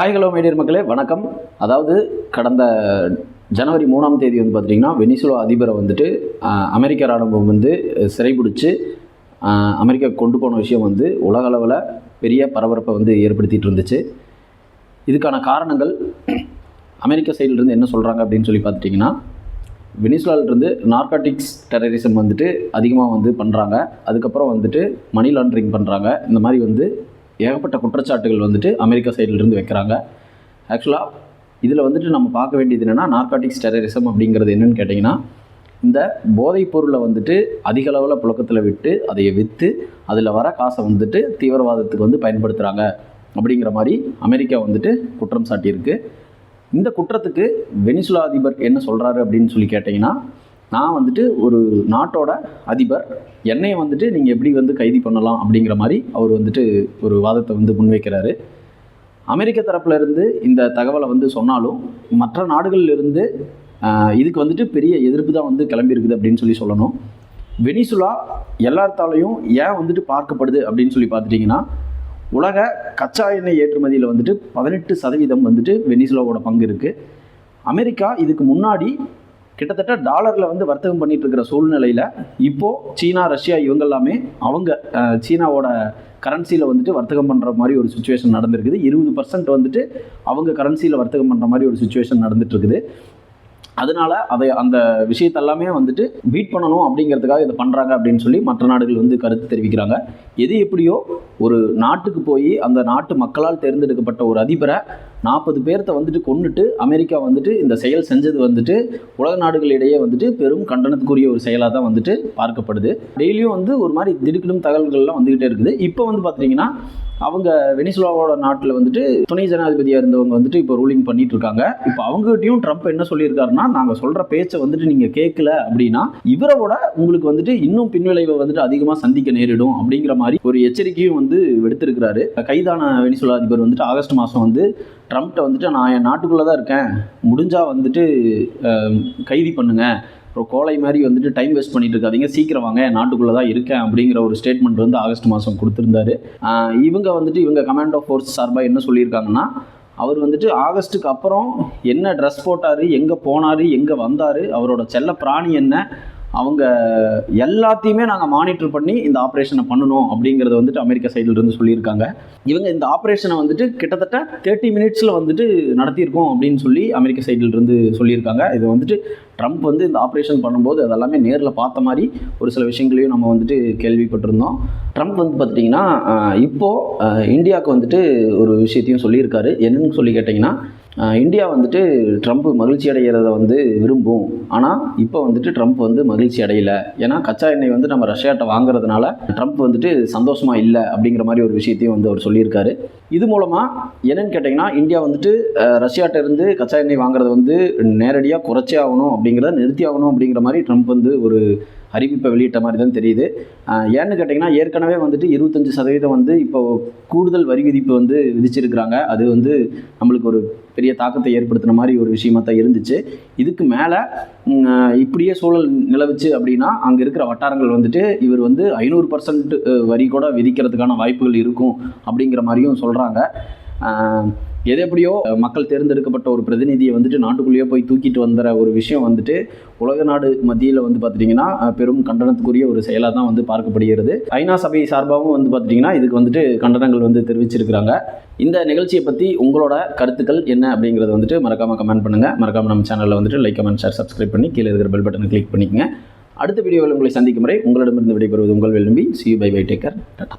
Hi hello my dear மக்களே. வணக்கம். அதாவது கடந்த ஜனவரி மூணாம் தேதி வந்து பார்த்திங்கன்னா வெனிசுலா அதிபரை வந்துட்டு அமெரிக்க ராணுவம் வந்து சிறைபிடிச்சு அமெரிக்கா கொண்டு போன விஷயம் வந்து உலக அளவில் பெரிய பரபரப்பை வந்து ஏற்படுத்திகிட்டு இருந்துச்சு. இதுக்கான காரணங்கள் அமெரிக்க சைடிலிருந்து என்ன சொல்கிறாங்க அப்படின்னு சொல்லி பார்த்துட்டிங்கன்னா வெனிசுலாவிலிருந்து நார்காட்டிக்ஸ் டெரரிசம் வந்துட்டு அதிகமாக வந்து பண்ணுறாங்க அதுக்கப்புறம் வந்துட்டு மணி லாண்ட்ரிங் பண்ணுறாங்க இந்த மாதிரி வந்து ஏகப்பட்ட குற்றச்சாட்டுகள் வந்துட்டு அமெரிக்கா சைட்லேருந்து வைக்கிறாங்க. ஆக்சுவலாக இதில் வந்துட்டு நம்ம பார்க்க வேண்டியது என்னென்னா நார்காட்டிக்ஸ் டெரரிசம் அப்படிங்கிறது என்னென்னு கேட்டிங்கன்னா இந்த போதைப் பொருளை வந்துட்டு அதிக அளவில் புழக்கத்தில் விட்டு அதை விற்று அதில் வர காசை வந்துட்டு தீவிரவாதத்துக்கு வந்து பயன்படுத்துகிறாங்க அப்படிங்கிற மாதிரி அமெரிக்கா வந்துட்டு குற்றம் சாட்டியிருக்கு. இந்த குற்றத்துக்கு வெனிசுலா அதிபர் என்ன சொல்கிறாரு அப்படின்னு சொல்லி கேட்டிங்கன்னா நான் வந்துட்டு ஒரு நாட்டோட அதிபர். என்னையை வந்துட்டு நீங்கள் எப்படி வந்து கைது பண்ணலாம் அப்படிங்கிற மாதிரி அவர் வந்துட்டு ஒரு வாதத்தை வந்து முன்வைக்கிறாரு. அமெரிக்க தரப்புல இருந்து இந்த தகவலை வந்து சொன்னாலும் மற்ற நாடுகளிலிருந்து இதுக்கு வந்துட்டு பெரிய எதிர்ப்பு தான் வந்து கிளம்பியிருக்குது அப்படின்னு சொல்லி சொல்லணும். வெனிசுலா எல்லாத்தாலையும் ஏன் வந்துட்டு பார்க்கப்படுது அப்படின்னு சொல்லி பார்த்துட்டிங்கன்னா உலக கச்சா எண்ணெய் ஏற்றுமதியில் வந்துட்டு பதினெட்டு சதவீதம் வந்துட்டு வெனிசுலாவோட பங்கு இருக்குது அமெரிக்கா இதுக்கு முன்னாடி கிட்டத்தட்ட டாலரில் வந்து வர்த்தகம் பண்ணிட்டு இருக்கிற சூழ்நிலையில் இப்போது சீனா ரஷ்யா இவங்க எல்லாமே அவங்க சீனாவோட கரன்சியில் வந்துட்டு வர்த்தகம் பண்ணுற மாதிரி ஒரு சுச்சுவேஷன் நடந்திருக்குது. இருபது பர்சன்ட் வந்துட்டு அவங்க கரன்சியில் வர்த்தகம் பண்ணுற மாதிரி ஒரு சுச்சுவேஷன் நடந்துட்டு இருக்குது அதனால அதை அந்த விஷயத்தெல்லாமே வந்துட்டு பீட் பண்ணணும் அப்படிங்கிறதுக்காக இதை பண்ணுறாங்க அப்படின்னு சொல்லி மற்ற நாடுகள் வந்து கருத்து தெரிவிக்கிறாங்க. எது எப்படியோ ஒரு நாட்டுக்கு போய் அந்த நாட்டு மக்களால் தேர்ந்தெடுக்கப்பட்ட ஒரு அதிபரை நாற்பது பேர்த்த வந்துட்டு கொண்டுட்டு அமெரிக்கா வந்துட்டு இந்த செயல் செஞ்சது வந்துட்டு உலக நாடுகளிடையே வந்துட்டு பெரும் கண்டனத்துக்குரிய ஒரு செயலாக தான் வந்துட்டு பார்க்கப்படுது. டெய்லியும் வந்து ஒரு மாதிரி திடுக்கிடும் தகவல்கள்லாம் வந்துக்கிட்டே இருக்குது. இப்போ வந்து பார்த்தீங்கன்னா அவங்க வெனிசுலாவோட நாட்டில் வந்துட்டு துணை ஜனாதிபதியாக இருந்தவங்க வந்துட்டு இப்போ ரூலிங் பண்ணிட்டு இருக்காங்க இப்போ அவங்ககிட்டயும் ட்ரம்ப் என்ன சொல்லியிருக்காருன்னா நாங்கள் சொல்கிற பேச்சை வந்துட்டு நீங்கள் கேட்கல அப்படின்னா இவரை விட உங்களுக்கு வந்துட்டு இன்னும் பின்விளைவை வந்துட்டு அதிகமாக சந்திக்க நேரிடும் அப்படிங்கிற மாதிரி ஒரு எச்சரிக்கையும் வந்து விடுத்திருக்கிறாரு. கைதான வெனிசுலா அதிபர் வந்துட்டு ஆகஸ்ட் மாதம் வந்து ட்ரம்ப்ட்ட வந்துட்டு நான் என் நாட்டுக்குள்ளே தான் இருக்கேன். முடிஞ்சால் வந்துட்டு கைதி பண்ணுங்க. அப்புறம் கோலை மாதிரி வந்துட்டு டைம் வேஸ்ட் பண்ணிட்டு இருக்காதீங்க. சீக்கிரம் வாங்க நாட்டுக்குள்ளே தான் இருக்கேன் அப்படிங்கிற ஒரு ஸ்டேட்மெண்ட் வந்து ஆகஸ்ட் மாதம் கொடுத்துருந்தாரு. இவங்க வந்துட்டு இவங்க கமாண்டோ ஃபோர்ஸ் சார்பாக என்ன சொல்லியிருக்காங்கன்னா அவர் வந்துட்டு ஆகஸ்ட்டுக்கு அப்புறம் என்ன ட்ரெஸ் போட்டார் எங்கே போனார் எங்கே வந்தார் அவரோட செல்ல பிராணி என்ன அவங்க எல்லாத்தையுமே நாங்கள் மானிட்டர் பண்ணி இந்த ஆப்ரேஷனை பண்ணணும் அப்படிங்கிறத வந்துட்டு அமெரிக்கா சைடிலிருந்து சொல்லியிருக்காங்க. இவங்க இந்த ஆப்ரேஷனை வந்துட்டு கிட்டத்தட்ட தேர்ட்டி மினிட்ஸில் வந்துட்டு நடத்தியிருக்கோம் அப்படின்னு சொல்லி அமெரிக்க சைடிலிருந்து சொல்லியிருக்காங்க. இது வந்துட்டு ட்ரம்ப் வந்து இந்த ஆப்ரேஷன் பண்ணும்போது அதெல்லாமே நேரில் பார்த்த மாதிரி ஒரு சில விஷயங்களையும் நம்ம வந்துட்டு கேள்விப்பட்டிருந்தோம். ட்ரம்ப் வந்து பார்த்துட்டிங்கன்னா இப்போது இந்தியாவுக்கு வந்துட்டு ஒரு விஷயத்தையும் சொல்லியிருக்காரு. என்னன்னு சொல்லி கேட்டிங்கன்னா இந்தியா வந்துட்டு ட்ரம்ப் மகிழ்ச்சி அடைகிறத வந்து விரும்பும். ஆனால் இப்போ வந்துட்டு ட்ரம்ப் வந்து மகிழ்ச்சி அடையலை. ஏன்னா கச்சா எண்ணெய் வந்து நம்ம ரஷ்யாட்ட வாங்குறதுனால ட்ரம்ப் வந்துட்டு சந்தோஷமா இல்லை அப்படிங்கிற மாதிரி ஒரு விஷயத்தையும் வந்து அவர் சொல்லியிருக்காரு. இது மூலமாக என்னன்னு கேட்டிங்கன்னா இந்தியா வந்துட்டு ரஷ்யாட்ட இருந்து கச்சா எண்ணெய் வாங்குறத வந்து நேரடியாக குறைச்சே ஆகணும் அப்படிங்கிறத நிறுத்தி ஆகணும் அப்படிங்கிற மாதிரி ட்ரம்ப் வந்து ஒரு அறிவிப்பை வெளியிட்ட மாதிரி தான் தெரியுது ஏன்னு கேட்டிங்கன்னா ஏற்கனவே வந்துட்டு இருபத்தஞ்சு சதவீதம் வந்து இப்போ கூடுதல் வரி விதிப்பு வந்து விதிச்சிருக்கிறாங்க. அது வந்து நம்மளுக்கு ஒரு பெரிய தாக்கத்தை ஏற்படுத்தின மாதிரி ஒரு விஷயமா தான் இருந்துச்சு. இதுக்கு மேலே இப்படியே சூழல் நிலவுச்சு அப்படின்னா அங்கே இருக்கிற வட்டாரங்கள் வந்துட்டு இவர் வந்து ஐநூறு பர்சன்ட் வரி கூட விதிக்கிறதுக்கான வாய்ப்புகள் இருக்கும் அப்படிங்கிற மாதிரியும் சொல்கிறாங்க எது எப்படியோ மக்கள் தேர்ந்தெடுக்கப்பட்ட ஒரு பிரதிநிதியை வந்துட்டு நாட்டுக்குள்ளேயே போய் தூக்கிட்டு வந்துற ஒரு விஷயம் வந்துட்டு உலக நாடு மத்தியில் வந்து பார்த்துட்டிங்கன்னா பெரும் கண்டனத்துக்குரிய ஒரு செயலாக தான் வந்து பார்க்கப்படுகிறது. ஐநா சபை சார்பாகவும் வந்து பார்த்துட்டிங்கன்னா இதுக்கு வந்துட்டு கண்டனங்கள் வந்து தெரிவிச்சிருக்கிறாங்க. இந்த நிகழ்ச்சியை பற்றி உங்களோட கருத்துக்கள் என்ன அப்படிங்கிறத வந்துட்டு மறக்காமல் கமெண்ட் பண்ணுங்கள் மறக்காமல் நம்ம சேனலில் வந்துட்டு லைக் கமெண்ட் ஷேர் சப்ஸ்கிரைப் பண்ணி கீழே இருக்கிற பெல் பட்டனை கிளிக் பண்ணிக்கங்க. அடுத்த வீடியோவில் உங்களை சந்திக்கும் முறை உங்களிடமிருந்து விடைபெறுவது உங்கள் விரும்பி see bye bye take care tata